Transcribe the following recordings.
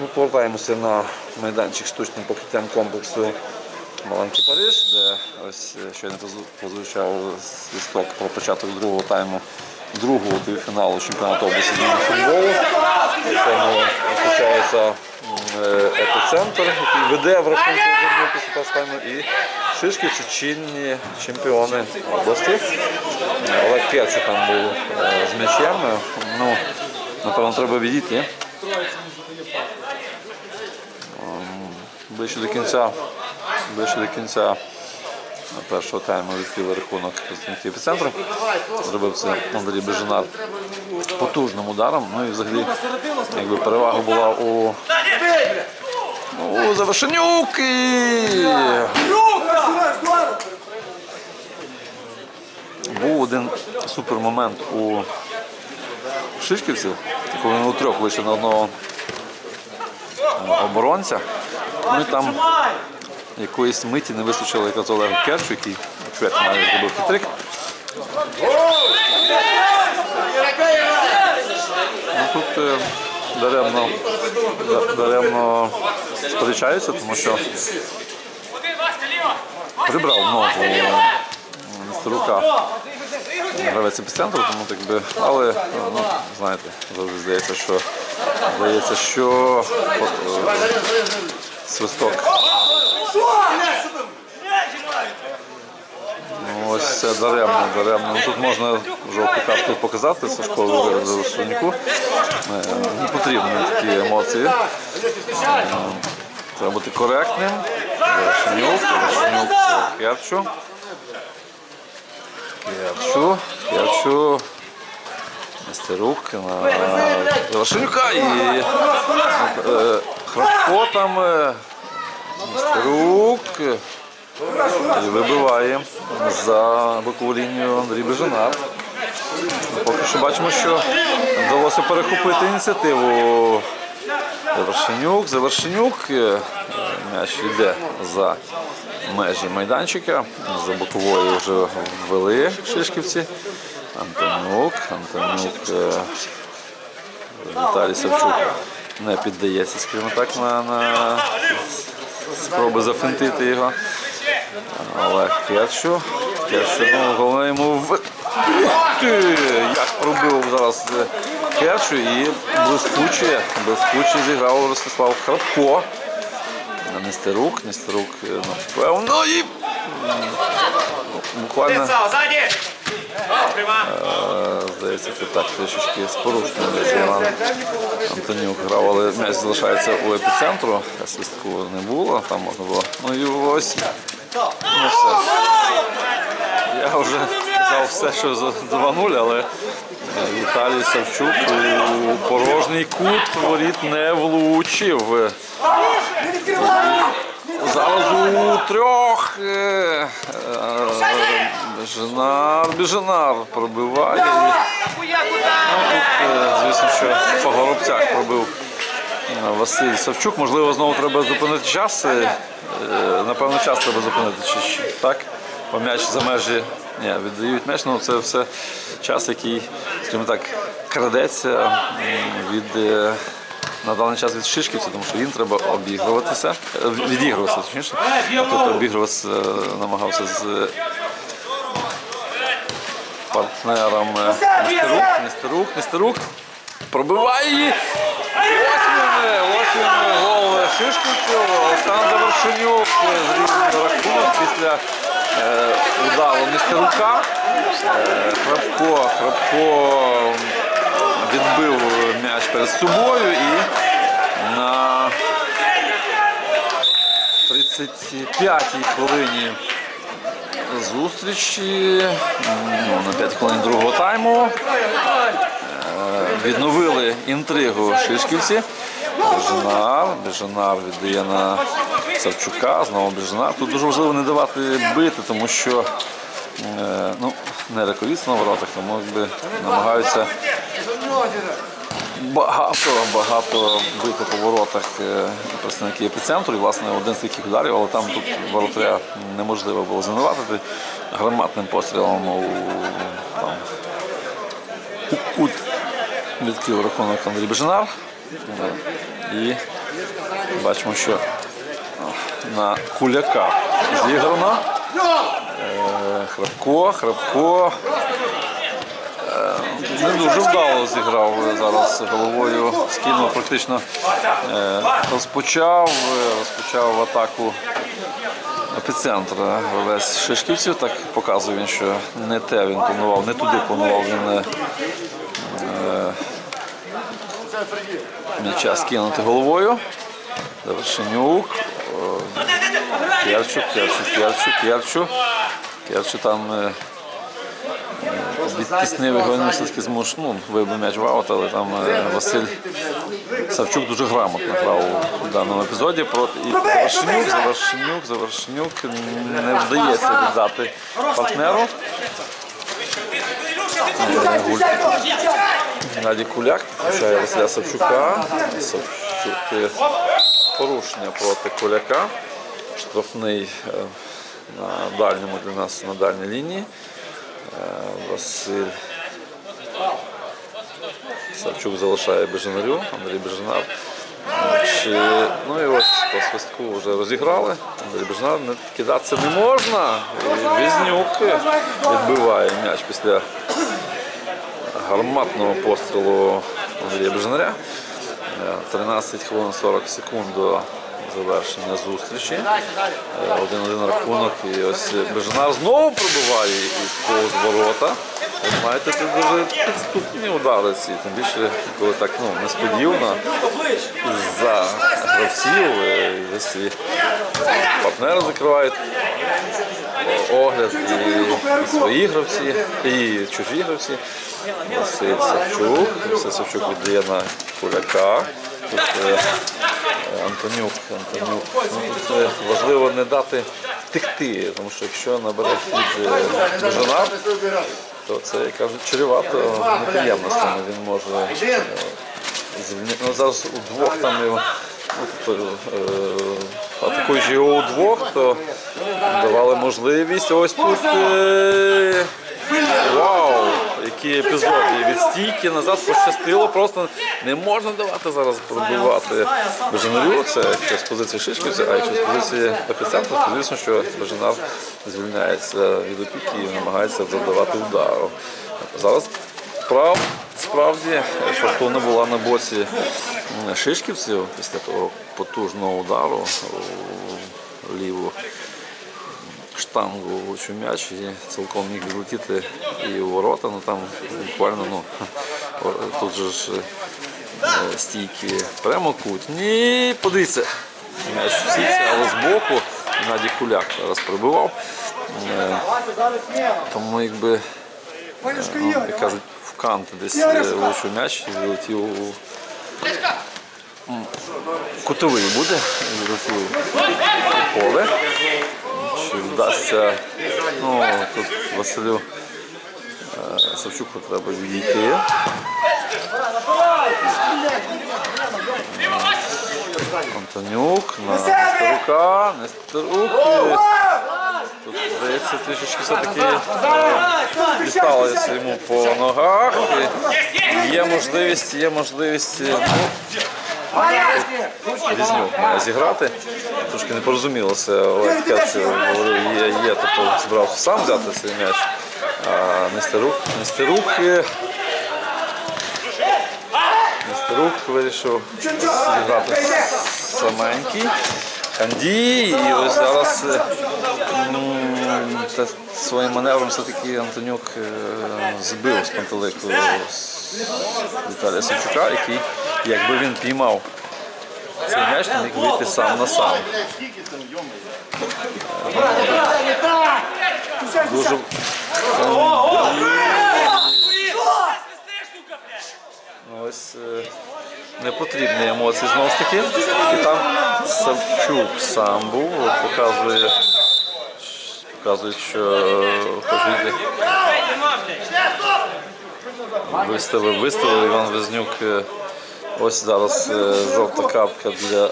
Ми повертаємося на майданчик штучним покриттям комплексу Маленький Париж, де ось е, щойно прозвучав свісток про початок другого тайму другого півфіналу чемпіонату області футболу. В якому зустрічається е, епіцентр, який веде в рахунку 1 після першого тайму, і Шишківці чинні чемпіони області. Е, Олег Керчу там був з м'ячем. Ну, напевно, треба відійти. Ближче до кінця, ближче до кінця першого тайму відкрили рахунок представників епіцентру. Зробив це Андрій Бежинар потужним ударом. Ну і взагалі якби перевага була у, у Завершенюк. І... Був один супермомент у Шишківців, коли вони у трьох вийшли на одного оборонця. І там якоїсь миті не вистачило якраз Олегу Керчу, який очевидно навіть зробив хитрик. Ну, тут е, даремно, да- даремно сперечаються, тому що прибрав ногу Нестерука гравець епіцентру, тому так би, але ну, знаєте, завжди здається, що здається, що е, свисток. Ну, ось це даремно, даремно. Ну, тут можна жовту картку показати Сашкову Завершенюку. Не потрібні такі емоції. Е, Треба бути коректним. Завершенюк, Керчу. Керчу, Керчу. Нестерук на Завершенюка і е, Храпко там. е, І вибиває за бокову лінію Андрій Бежанар. Поки що бачимо, що вдалося перехопити ініціативу. Завершенюк, Завершенюк. Е, М'яч йде за межі майданчика. За боковою вже ввели Шишківці. Антонюк, Антонюк. е, Віталій Савчук не піддається, скажімо так, на, на спроби зафінтити його. Олег Керчу. Керчу, ну, головне йому в... Як пробив зараз Керчу і блискуче, блискуче зіграв Ростислав Храпко. Нестерук, Нестерук, напевно, і буквально Здається, це так трішечки з порушенням Іван грав, але м'яч залишається у епіцентру. Свистку не було, там можна було. Ну і ось. Ну все. Я вже казав все, що за 2-0, але е, Віталій Савчук у порожній кут воріт не влучив. Зараз у трьох. е, е, Біженар, Біженар пробиває. Ну, тут, е, звісно, що по горобцях пробив е, Василь Савчук. Можливо, знову треба зупинити час. Е, Напевно, час треба зупинити. Чи, так? Бо м'яч за межі. Ні, віддають м'яч, ну це все час, який, скажімо так, крадеться від. на даний час від Шишківця, тому що їм треба обігруватися, відігруватися, точніше. Тут обігруватися е, намагався з партнером е, Нестерук, Нестерук, Нестерук. Пробиває її. Ось він, е, ось він е, гол Шишківців. Олександр Вершинюк е, зрівнює рахунок після е, удару Нестерука. Е, Храпко, Храпко відбив м'яч перед собою і на 35-й хвилині зустрічі, ну, на 5 хвилин другого тайму, е, відновили інтригу Шишківці. Бежанар, Бежанар віддає на Савчука, знову Бежанар. Тут дуже важливо не давати бити, тому що е, ну, не рекордсна на воротах, тому якби намагаються багато, багато бити по воротах е, представники епіцентру. І, власне, один з таких ударів, але там тут воротаря неможливо було звинуватити громадним пострілом у, там, у кут відкрив рахунок Андрій Бежинар. І бачимо, що на куляка зіграно. Е, Храпко, Храпко. Е, Не дуже вдало зіграв зараз головою, скинув практично е, розпочав, е, розпочав атаку епіцентра весь Шишківців. Так показує він, що не те він планував, не туди планував він е, е, м'яча скинути головою. Завершенюк. Керчук, Керчук, Керчук, Керчук. Керчук там е, е, відтіснив його, він все-таки змуш, ну, вибив м'яч в аут, але там е, Василь Савчук дуже грамотно грав у даному епізоді. Проти і Завершенюк, Завершенюк, Завершенюк не вдається віддати партнеру. Геннадій Куляк включає Василя Савчука. Савчук е, порушення проти Куляка. Штрафний е, на дальньому для нас на дальній лінії. Е, Василь Савчук залишає Бежанарю, Андрій Бежанар. Ну і ось по свистку вже розіграли. Андрій Бежанар не кидатися не можна. І Візнюк відбиває м'яч після гарматного пострілу Андрія Бежанаря. Е, 13 хвилин 40 секунд до завершення зустрічі. Е, Один-один рахунок. І ось Бежанар знову пробиває і повз ворота. Ви Знаєте, тут дуже підступні удари ці, тим більше, коли так ну, несподівано за гравців, е, і партнери закривають огляд і свої гравці, і чужі гравці. Василь Савчук. Василь Савчук віддає на Куляка. Тут е, Антонюк, Антонюк. Ну, тут важливо не дати втекти, тому що якщо набере хід е, Бежанар, то це, як кажуть, чревато неприємностями. Він може е, звільнити. Ну, зараз удвох там його. ну, тобто, е, Атакуючи його удвох, то давали можливість. Ось тут. Вау! Який епізод. І від стійки назад пощастило. Просто не можна давати зараз пробивати Бежанарю. Це якщо з позиції Шишківця, а якщо з позиції епіцентру, то звісно, що Бежанар звільняється від опіки і намагається завдавати удару. Зараз прав. Справді фортуна була на боці шишківців після того потужного удару у ліву штангу влучив м'яч і цілком міг відлетіти і у ворота. Ну там буквально ну, тут же ж е, стійки прямокутні. Подивіться, м'яч в сітці, але збоку Геннадій Куляк зараз прибивав. Е, Тому якби ну, як кажуть, в кант десь е, влучив м'яч і влетів у кутовий буде, влетів у поле. Чи вдасться, ну тут Василю е, Савчуку треба відійти. Антонюк на Нестерука, Нестерук. Тут, здається, трішечки все-таки дісталося йому по ногах. І Є можливість, є можливість е, ну, має зіграти. Трошки не порозумілося. Олег говорив, є, є, тобто збирався сам взяти цей м'яч. А Нестерук, Нестерук, Нестерук вирішив зіграти саменький. Канді, і ось зараз е, та своїм маневром все-таки Антонюк е, збив з пантелику Віталія Савчука, який, якби він піймав цей м'яч, міг вийти сам на сам. Дуже Ну, ось е, непотрібні емоції знову ж таки. І там Савчук сам був, показує, показує, що е, виставив, виставив Іван Везнюк. Е, Ось зараз е, жовта капка для. Е,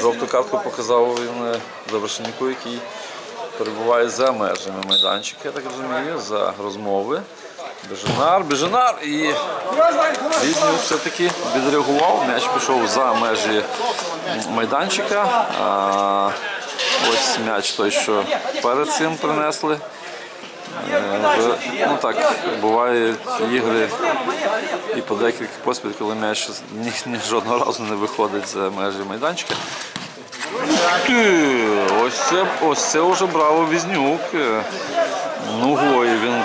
Жовту картку показав він е, завершеннику, який перебуває за межами майданчика, я так розумію, за розмови. Беженар, Беженар і Різнюк все-таки відреагував. М'яч пішов за межі майданчика. А, ось м'яч той, що перед цим принесли. Е, Ну так, бувають ігри і по декілька поспіль, коли м'яч ні, ні, жодного разу не виходить за межі майданчика. Ти, ось це, ось це вже браво Візнюк. Е, Ногою він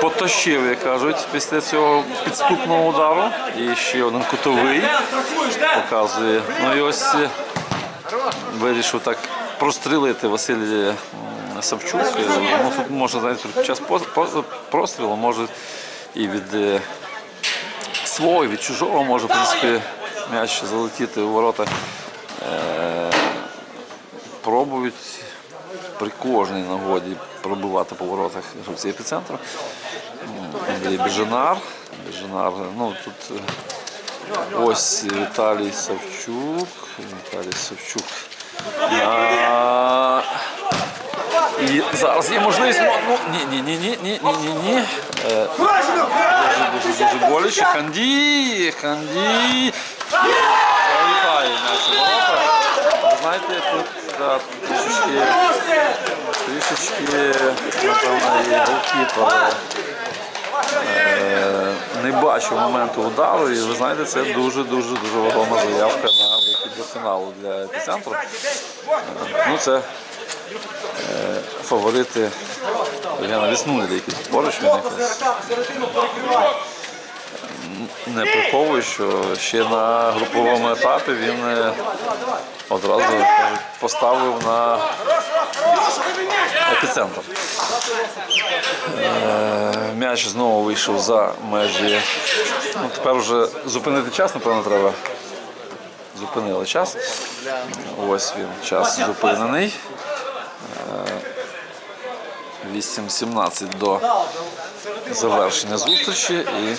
потащив, як кажуть, після цього підступного удару. І ще один кутовий показує. Ну і ось е, вирішив так прострілити Василь Савчук. Ну, тут може навіть під час прострілу, може і від е, свого, і від чужого може в принципі м'яч залетіти у ворота. Е, Пробують при кожній нагоді пробивати по воротах гравці епіцентру. Андрій Беженар. Беженар, ну тут е, ось Віталій Савчук. Віталій Савчук. А, Зараз є можливість. Ну, ну, Ні, ні, ні, ні, ні, ні, ні, ні. Е, дуже, дуже, дуже боляче. Ханді, ханді. Вітає наші ворота. Ви знаєте, тут да, трішечки, трішечки, напевно, і голкіпер е, не бачу моменту удару. І ви знаєте, це дуже-дуже дуже вагома заявка на вихід до фіналу для епіцентру. Е, ну, це е, фаворити Євгена Віснулі, які тут поруч він не приховую, що ще на груповому етапі він е, одразу поставив на епіцентр. Е, М'яч знову вийшов за межі. Ну, тепер вже зупинити час, напевно, треба. Зупинили час. Ось він, час зупинений. Е, 8.17 до завершення зустрічі. І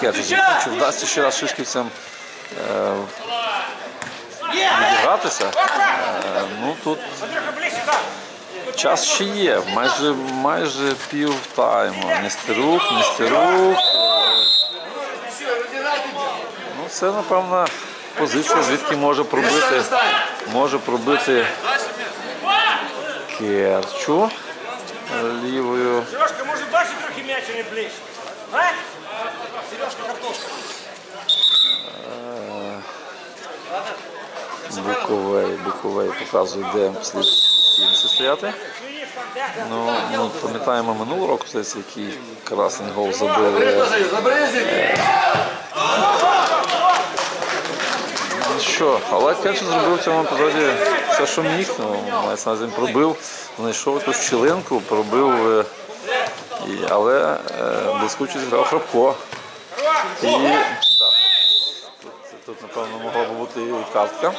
Кетчус, чи вдасться ще раз шишківцям е, відігратися. Е, ну тут час ще є, майже, майже пів тайму. Нестерук, Нестерук. Ну, це, напевно, позиція, звідки може пробити, може пробити Керчу лівою. Сережка, може дальше трохи м'яча не ближче? А? Сережка, картошка. Буковий, Буковий показує, де слід стояти. Ну, ну, пам'ятаємо минулого року, здається, який красний гол забили. Ну Що, але Кетчу зробив в цьому епізоді все, що міг. Ну, мається на увазі, пробив, знайшов якусь щілинку, пробив, е, але е, блискуче зіграв Храпко. І, да. Тут, тут, напевно, могла б бути і картка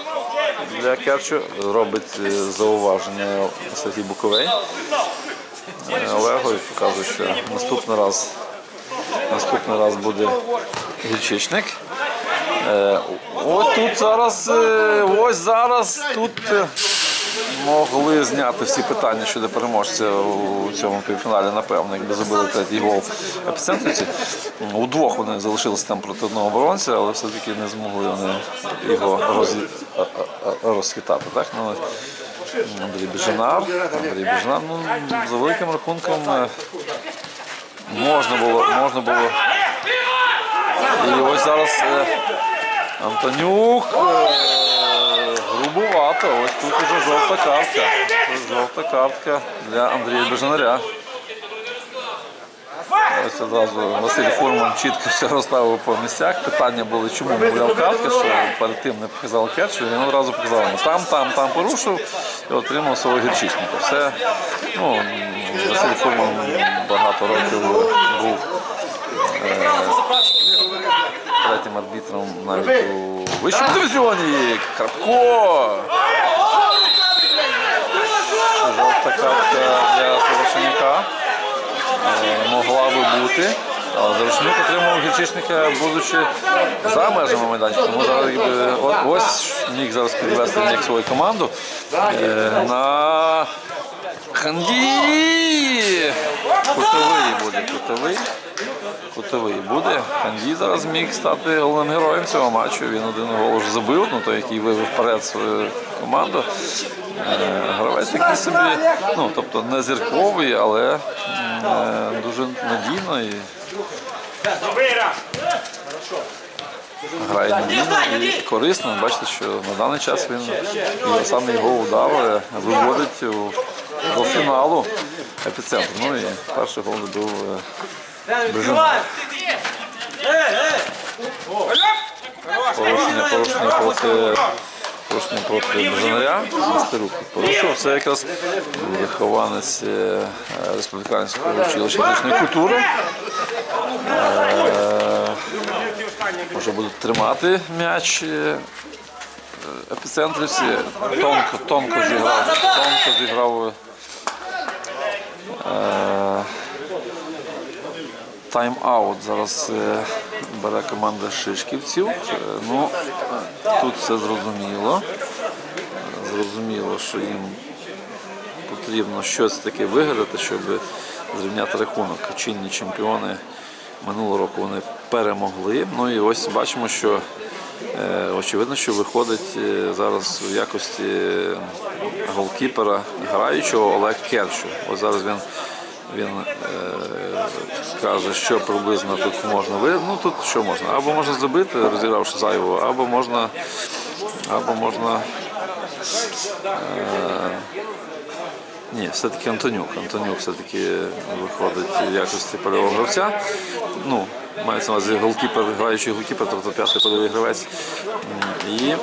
для Керчу. Робить е, зауваження Сергій Буковий. Е, і показує, що наступний раз, наступний раз буде гільчичник. Ось тут зараз, е, ось зараз тут е, могли зняти всі питання щодо переможця у цьому півфіналі, напевно, якби забили третій гол епіцентрівці. Удвох вони залишилися там проти одного оборонця, але все-таки не змогли вони його а- розхитати. Так? Ну, Андрій Біженар. Андрій Біженар, ну, за великим рахунком е, можна було, можна було. І ось зараз Антонюк е, грубувато. Ось тут уже жовта картка. Жовта картка для Андрія Бежанаря. Ось одразу Василь Фурман чітко все розставив по місцях. Питання були, чому не гуляв картка, що перед тим не показав Керчу, він одразу показав йому там, там, там порушив і отримав свого гірчичника. Все, ну, Василь Фурман багато років був третім арбітром навіть у вищому дивізіоні. Крапко. Жовта картка для Завершенюка е, могла би бути. Але Завершенюк отримав гірчичника, будучи за межами майданчика. Тому зараз ось міг зараз підвести як свою команду е, на Ханді! Кутовий буде, кутовий. Кутовий буде. Ханді зараз міг стати головним героєм цього матчу. Він один гол вже забив, ну той, який вивів вперед свою команду. Е, Гравець такий собі, ну тобто не зірковий, але е, дуже надійно і грає надійно і корисно. Бачите, що на даний час він саме його удар е, виводить до фіналу епіцентру. Ну і перший гол забив е, Порушення, порушення проти порушення проти Бежанаря. Мастерук порушив. Це якраз вихованець е, республіканського училища фізичної культури. Може будуть тримати м'яч е, епіцентрівці. Тонко, тонко зіграв. Тонко зіграв. Е, Тайм-аут зараз е, бере команда Шишківців. Е, Ну, тут все зрозуміло. Е, Зрозуміло, що їм потрібно щось таке виграти, щоб зрівняти рахунок. Чинні чемпіони минулого року вони перемогли. Ну і ось бачимо, що е, очевидно, що виходить е, зараз в якості е, голкіпера граючого Олег Керчу. Ось зараз він. Він е, каже, що приблизно тут можна. Ну тут що можна? Або можна зробити, розігравши зайву, або можна, або можна ні, все-таки Антонюк. Антонюк все-таки виходить в якості польового гравця. Ну, мається на увазі голкіпер, граючий голкіпер, тобто п'ятий польовий гравець. І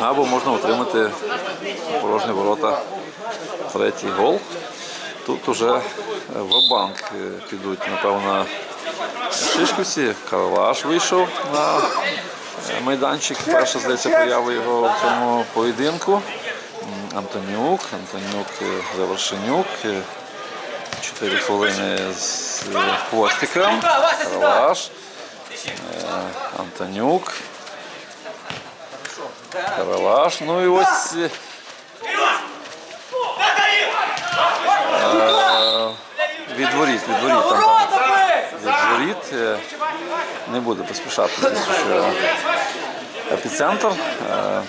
або можна отримати порожні ворота третій гол. Тут уже в банк підуть, напевно, Шишківці. Карлаш вийшов на е, майданчик. Перша, здається, поява його в цьому поєдинку. Антонюк, Антонюк, е, Завершенюк. е, Чотири хвилини з е, хвостиком. Карлаш. е, Антонюк. Каралаш. Ну і ось від воріт, від воріт. Там, від воріт. е, Не буде поспішати, що епіцентр. Е,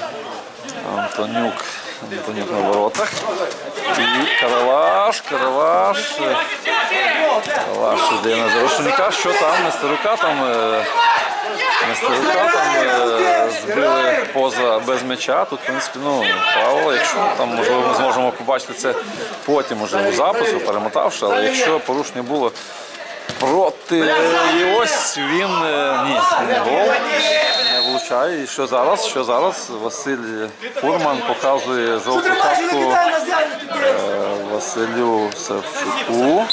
Антонюк, Антонюк на воротах. І Каралаш, Каралаш. Караваш Каралаш на Зарошенюка. Що там? Нестерука там. Е, Нестерука там е, збили поза без м'яча. Тут, в принципі, ну, правило, якщо там, можливо, ми зможемо побачити це потім уже у запису, перемотавши, але якщо порушення було проти і ось він е, ні, не гол не влучає. І що зараз? Що зараз? Василь Фурман показує жовту картку е, Василю Савчуку.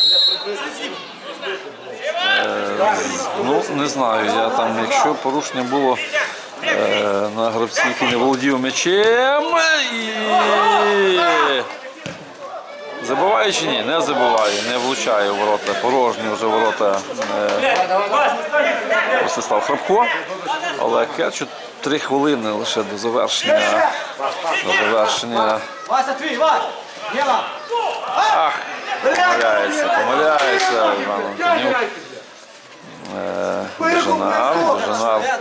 Ну, не знаю, я там, якщо порушення було е, на гравці, який не володів м'ячем і забиває чи ні? Не забиває, не влучає в ворота, порожні вже ворота е, Ростислав Храпко. Але Керчу три хвилини лише до завершення. До завершення. Ах, помиляється, помиляється Іван Антонюк. Е, Дежанар, Дежанар.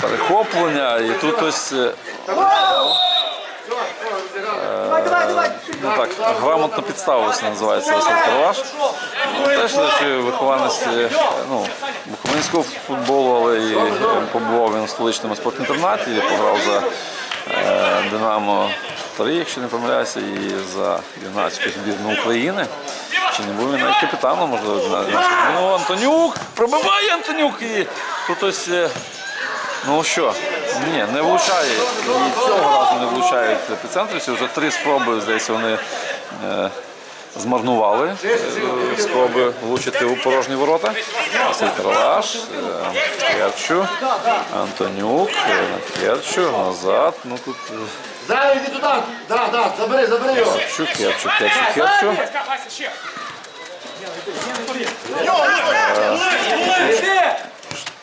Перехоплення і тут ось е, давай, давай! ну так, грамотно підставився, називається Василь теж вихованець е, ну, буковинського футболу, але і е, побував він в столичному спортінтернаті, пограв за е, Динамо 3, якщо не помиляюся, і за юнацьку збірну України. Чи не був він навіть капітаном, можливо, знаю. Ну, Антонюк, пробиває Антонюк і тут ось. е, Ну що, ні, не влучає. І цього разу не влучають епіцентрівці. Вже три спроби, здається, вони е, змарнували е, спроби влучити у порожні ворота. Василь Каралаш, е, Керчу, Антонюк, е, Керчу, назад. Ну тут е, Зараз іди туди. Да, да, забери, забери його. Керчу, Керчу, Керчу, Керчу.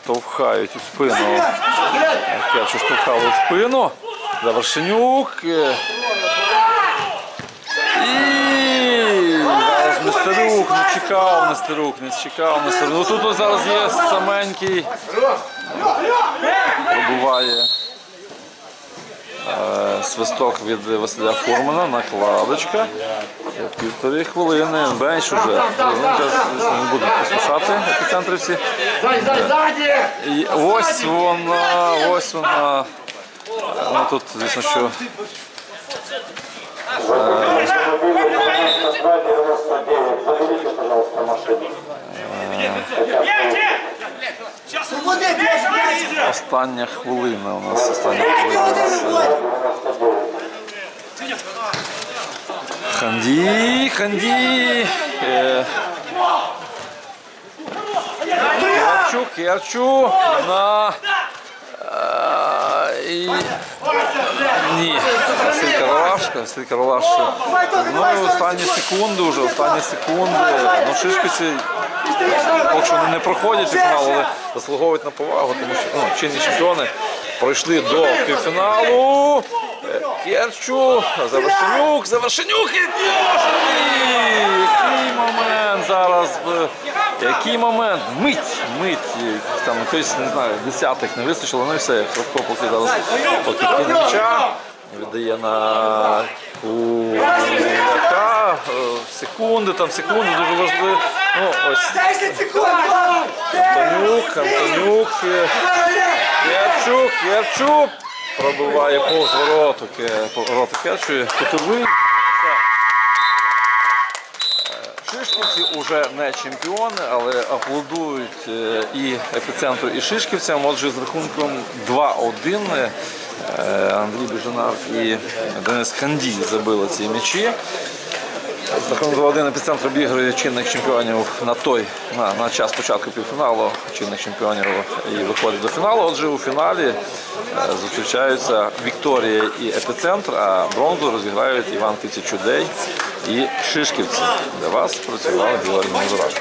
Штовхають у спину. Керчу штовхали у спину. Завершенюк. І зараз Нестерук не чекав, Нестерук не чекав, Нестерук. Ну тут зараз є саменький. Пробуває свисток від Василя Фурмана, накладочка. Півтори хвилини, бенч уже. Ну, зараз, не будуть послушати епіцентрівці. Зай, зай, ззаді! І ось вона, ось вона. Ну тут, звісно, що Свободи, м'яч, м'яч. остання хвилина у нас остання хвилина. у нас, е, Ханді, Ханді. Е, Ярчук, Ярчу на. е, І... Ні, Каралаш, Василь Каралаш. Ну і останні секунди вже, останні секунди. Ну, Шишківці поки що вони не проходять фінал, але заслуговують на повагу, тому що ну, чинні чемпіони пройшли до півфіналу. Керчу, Завершенюк, Завершенюк і! Який момент зараз. Який момент? Мить, мить. Там хтось, не знаю, десятих не вистачило, ну і все. Хлопко поки зараз поки м'яча. Віддає на Куляка. Е, Секунди, там секунди, дуже важливо. Ну, ось 10 секунд, два. Антонюк, Антонюк, Керчук, Керчук пробиває повз вороту, ворота Керчує, кутовий. Шишківці вже не чемпіони, але аплодують е, і епіцентру, і шишківцям. Отже, з рахунком 2-1 е, Андрій Біжанар і Денис Хандій забили ці м'ячі. Рахунок 2-1 епіцентр обігрує чинних чемпіонів на той, на, на час початку півфіналу чинних чемпіонів і виходить до фіналу. Отже, у фіналі е, зустрічаються Вікторія і епіцентр, а бронзу розіграють Іван Тисячудей і Шишківці. Для вас працював Георгій Мазурашко.